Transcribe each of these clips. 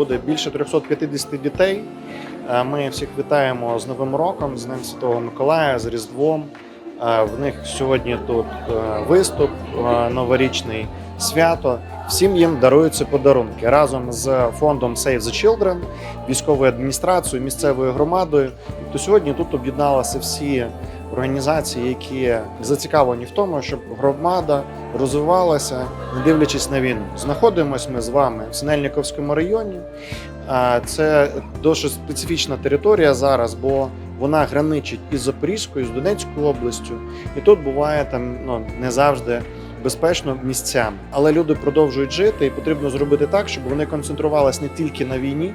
буде більше 350 дітей. Е, Ми всіх вітаємо з Новим роком, з Днем Святого Миколая, з Різдвом. Е, В них сьогодні тут е, виступ, новорічний свято. Всім їм даруються подарунки разом з фондом Save the Children, військовою адміністрацією, місцевою громадою. То сьогодні тут об'єдналися всі організації, які зацікавлені в тому, щоб громада розвивалася, не дивлячись на війну. Знаходимось ми з вами в Синельниковському районі. Це дуже специфічна територія зараз, бо вона граничить із Запорізькою, з Донецькою областю, і тут буває там ну не завжди безпечно місцями. Але люди продовжують жити, і потрібно зробити так, щоб вони концентрувалися не тільки на війні,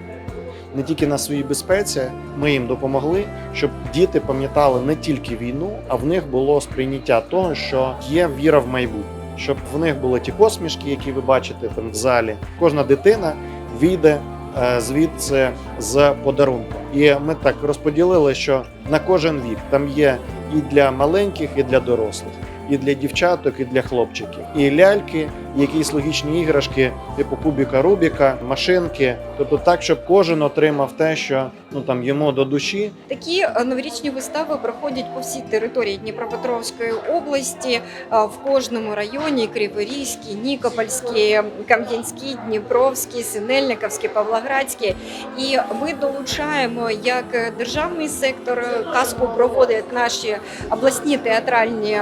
не тільки на своїй безпеці. Ми їм допомогли, щоб діти пам'ятали не тільки війну, а в них було сприйняття того, що є віра в майбутнє. Щоб в них були ті посмішки, які ви бачите там в залі. Кожна дитина війде е, звідси з подарунком. І ми так розподілили, що на кожен вік там є і для маленьких, і для дорослих, і для дівчаток, і для хлопчиків, і ляльки, якісь логічні іграшки, типу кубіка Рубіка, машинки. Тобто так, щоб кожен отримав те, що ну там йому до душі, Такі е, новорічні вистави проходять по всій території Дніпропетровської області, е, в кожному районі: Криворізький, Нікопольський, Кам'янський, Дніпровський, Синельниковський, Павлоградський. І ми долучаємо як державний сектор е, казку проводять наші обласні театральні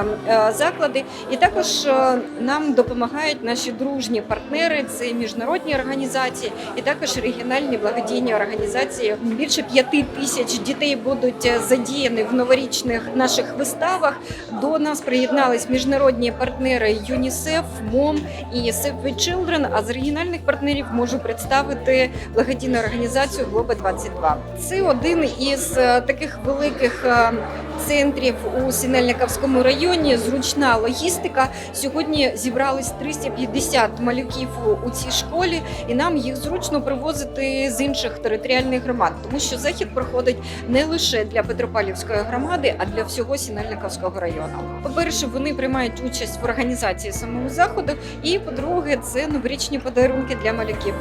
заклади, і також нам допомагають наші дружні партнери. Це міжнародні організації, і також регіональні благодійні організації. Більше п'яти тисяч дітей будуть е, задіяні в новорічних наших виставах. До нас приєднались міжнародні партнери ЮНІСЕФ, МОМ і Save the Children, А з регіональних партнерів можу представити благодійну організацію Глоба 22 Це один із е, таких великих е, центрів у Синельниковському районі. Зручна логістика. Сьогодні зібрались 350 малюків у- цій школі, і нам їх зручно привозити з інших територіальних громад, тому що захід проходить не лише для Петропавлівської громади, а для всього Синельниковського району. По-перше, вони приймають участь в організації самого заходу, і по-друге, це новорічні подарунки для малюків.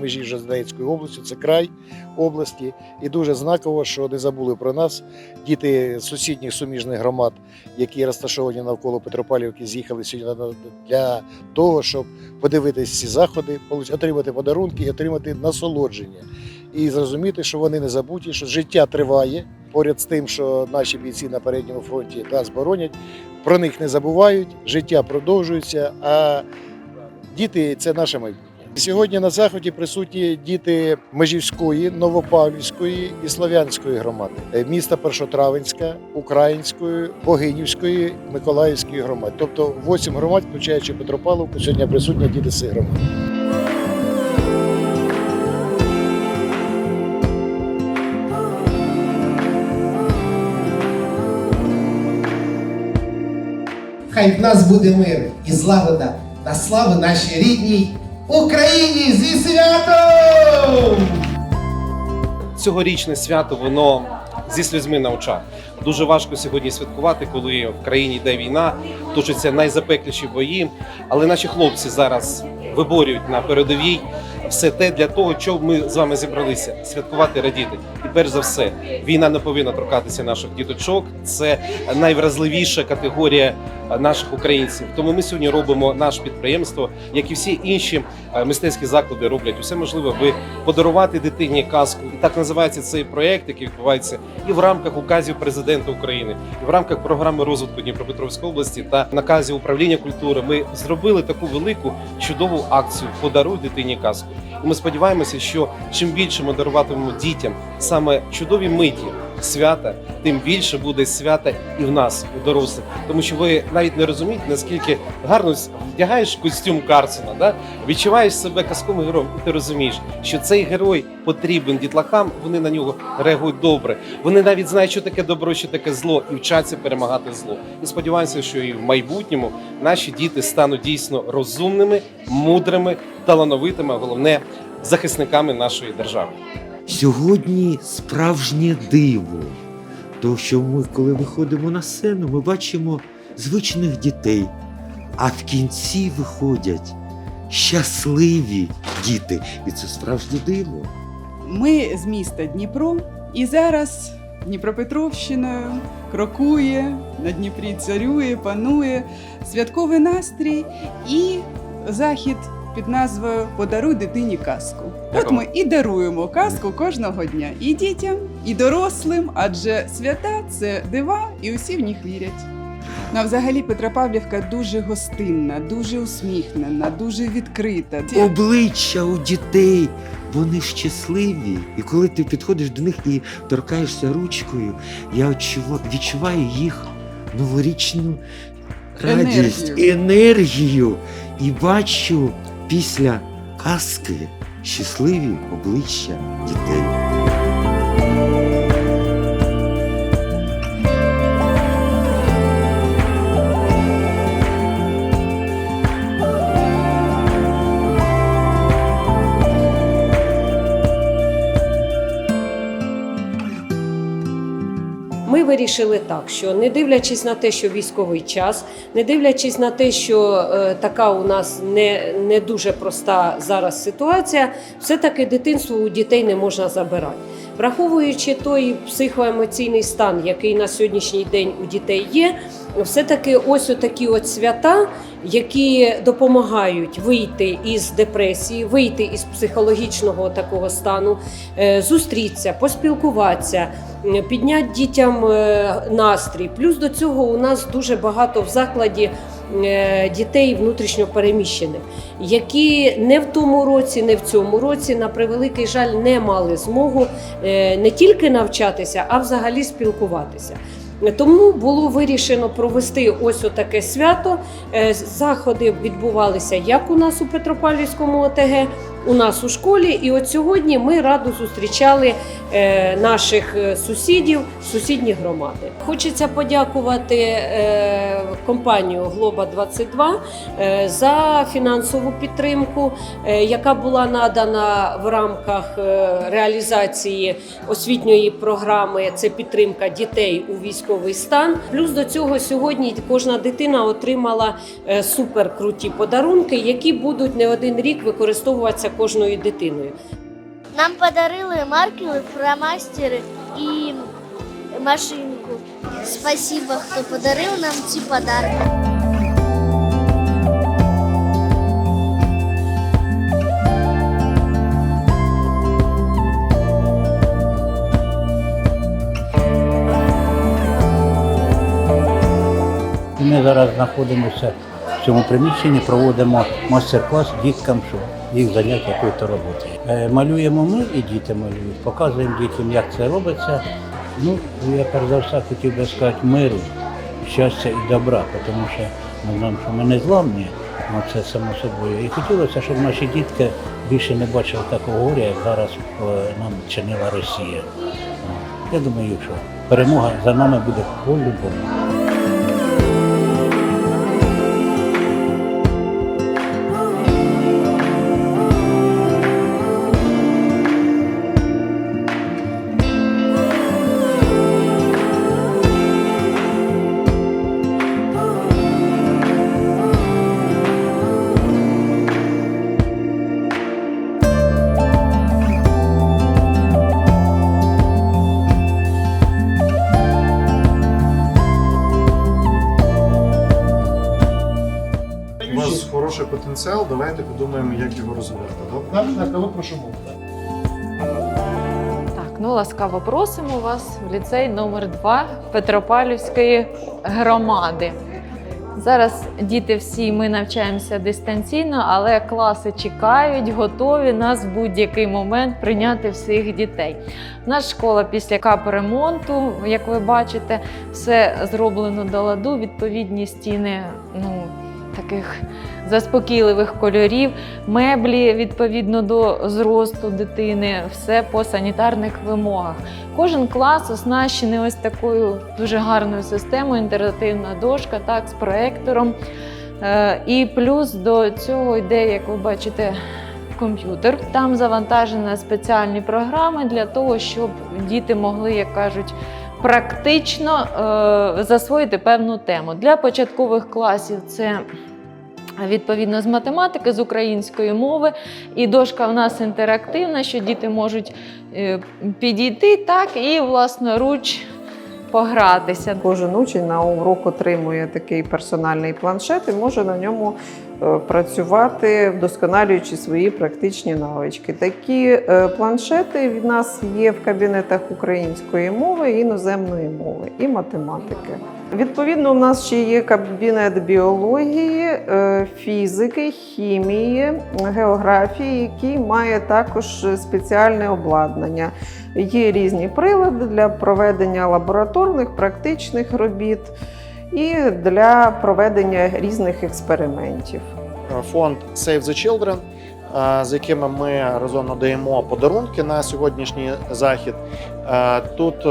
Межі вже з Донецькою областю, це край області, і дуже знаково, що не забули про нас. Діти з сусідніх суміжних громад, які розташовані навколо Петропавлівки, з'їхали сьогодні для того, щоб подивитися ці заходи, отримати подарунки і отримати насолодження. І зрозуміти, що вони не забуті, що життя триває поряд з тим, що наші бійці на передньому фронті нас боронять. Про них не забувають, життя продовжується, а діти це наше майбутнє. Сьогодні на заході присутні діти Межівської, Новопавлівської і Слов'янської громади, е, міста Першотравенська, Української, Богинівської, Миколаївської громад. Тобто 8 громад, включаючи Петропавловку, сьогодні присутні діти цих громад. Хай в нас буде мир і злагода на славу нашій рідній Україні зі святом! цьогорічне свято воно зі сльозьми на очах. Дуже важко сьогодні святкувати, коли в країні йде війна, точаться найзапекліші бої. Але наші хлопці зараз виборюють на передовій все те для того, чого ми з вами зібралися святкувати, радіти. І перш за все, війна не повинна торкатися наших діточок. Це найвразливіша категорія наших українців. Тому ми сьогодні робимо наше підприємство, як і всі інші е, мистецькі заклади роблять усе можливе, аби подарувати дитині казку. Так називається цей проект, який відбувається і в рамках указів президента України, і в рамках програми розвитку Дніпропетровської області та наказів управління культури. Ми зробили таку велику чудову акцію Подаруй дитині казку. І ми сподіваємося, що чим більше ми даруватимемо дітям саме чудові миті, свята, тим більше буде свята і в нас, у дорослих. Тому що ви навіть не розумієте, наскільки гарно вдягаєш костюм Карсона, да? відчуваєш себе казковим героєм, і ти розумієш, що цей герой потрібен дітлахам, вони на нього реагують добре. Вони навіть знають, що таке добро, що таке зло, і вчаться перемагати зло. І сподіваюся, що і в майбутньому наші діти стануть дійсно розумними, мудрими, талановитими, а головне захисниками нашої держави. Сьогодні справжнє диво. Тому що ми, коли виходимо на сцену, ми бачимо звичних дітей, а в кінці виходять щасливі діти. І це справжнє диво. Ми з міста Дніпро, і зараз Дніпропетровщиною крокує, на Дніпрі царює, панує святковий настрій і захід під назвою Подаруй дитині казку. От ми і даруємо казку кожного дня і дітям, і дорослим, адже свята це дива, і усі в них вірять. Ну, а взагалі Петропавлівка дуже гостинна, дуже усміхнена, дуже відкрита. Обличчя у дітей, вони щасливі. І коли ти підходиш до них і торкаєшся ручкою, я відчува- відчуваю їх новорічну радість, Енергію. енергію. І бачу після казки щасливі обличчя дітей. Вирішили так, що не дивлячись на те, що військовий час, не дивлячись на те, що е, така у нас не, не дуже проста зараз ситуація, все-таки дитинство у дітей не можна забирати. Враховуючи той психоемоційний стан, який на сьогоднішній день у дітей є, все-таки ось такі от свята, які допомагають вийти із депресії, вийти із психологічного такого стану, е, зустрітися, поспілкуватися, підняти дітям е, настрій. Плюс до цього у нас дуже багато в закладі е, дітей внутрішньо переміщених, які не в тому році, не в цьому році, на превеликий жаль, не мали змогу не тільки навчатися, а взагалі спілкуватися. Тому було вирішено провести ось отаке свято. Е, Заходи відбувалися як у нас у Петропавлівському ОТГ, у нас у школі. І от сьогодні ми радо зустрічали е, наших е, сусідів, сусідні громади. Хочеться подякувати е, компанію Глоба 22 е, за фінансову підтримку, яка була надана в рамках реалізації освітньої програми. Це підтримка дітей у військовий стан. Плюс до цього сьогодні кожна дитина отримала суперкруті подарунки, які будуть не один рік використовуватися кожною дитиною. Нам подарили маркери, фломастери і машинку. Спасибо, хто подарив нам ці подарки. Ми зараз знаходимося в цьому приміщенні, проводимо мастер-клас діткам, що їх заняття якою-то роботою. Е, Малюємо ми і діти малюють, показуємо дітям, як це робиться. Ну, я перш за все хотів би сказати миру, щастя і добра, тому що ми знаємо, що ми не зламні, ну, це само собою. І хотілося, щоб наші дітки більше не бачили такого горя, як зараз е, нам чинила Росія. Я думаю, що перемога за нами буде по-любому. Потенціал. Давайте подумаємо, як його розвивати. Нам на коли прошу. Так, ну ласкаво просимо вас в ліцей номер 2 Петропавлівської громади. Зараз діти всі ми навчаємося дистанційно, але класи чекають, готові нас в будь-який момент прийняти всіх дітей. Наша школа після капремонту, як ви бачите, все зроблено до ладу, відповідні стіни. Таких заспокійливих кольорів, меблі відповідно до зросту дитини, все по санітарних вимогах. Кожен клас оснащений ось такою дуже гарною системою, інтерактивна дошка, так, з проектором. Е, І плюс до цього йде, як ви бачите, комп'ютер. Там завантажені спеціальні програми для того, щоб діти могли, як кажуть, практично е, засвоїти певну тему. Для початкових класів це відповідно з математики, з української мови. І дошка в нас інтерактивна, що діти можуть е, підійти так і власноруч погратися. Кожен учень на урок отримує такий персональний планшет і може на ньому е, працювати, вдосконалюючи свої практичні навички. Такі е, планшети від нас є в кабінетах української мови, іноземної мови і математики. Відповідно, у нас ще є кабінет біології, е, фізики, хімії, географії, який має також спеціальне обладнання. Є різні прилади для проведення лабораторних, практичних робіт і для проведення різних експериментів. фонд Save the Children, е, з якими ми разом надаємо подарунки на сьогоднішній захід. Е, Тут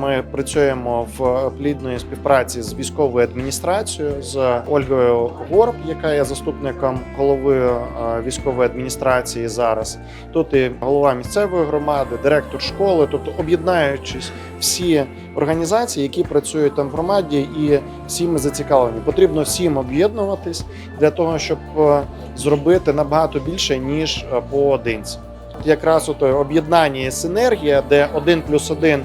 ми працюємо в плідної співпраці з військовою адміністрацією з Ольгою Горб, яка є заступником голови е, військової адміністрації зараз. Тут і голова місцевої громади, директор школи, тобто об'єднаючись всі організації, які працюють там в громаді, і всі ми зацікавлені. Потрібно всім об'єднуватись для того, щоб е, зробити набагато більше ніж е, поодинці. Якраз ото об'єднання і синергія, де один плюс один е,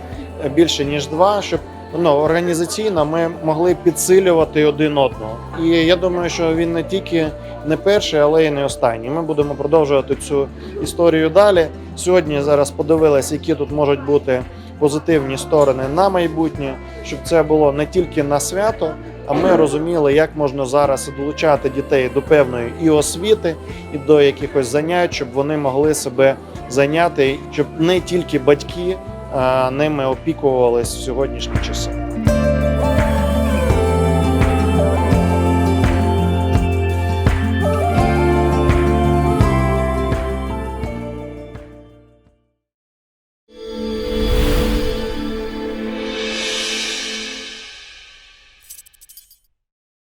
більше ніж два, щоб ну організаційно ми могли підсилювати один одного. І я думаю, що він не тільки не перший, але й не останній. Ми будемо продовжувати цю історію далі. Сьогодні зараз подивилися, які тут можуть бути позитивні сторони на майбутнє, щоб це було не тільки на свято, а ми розуміли, як можна зараз долучати дітей до певної і освіти, і до якихось занять, щоб вони могли себе зайняти, щоб не тільки батьки ними опікувались в сьогоднішні часи.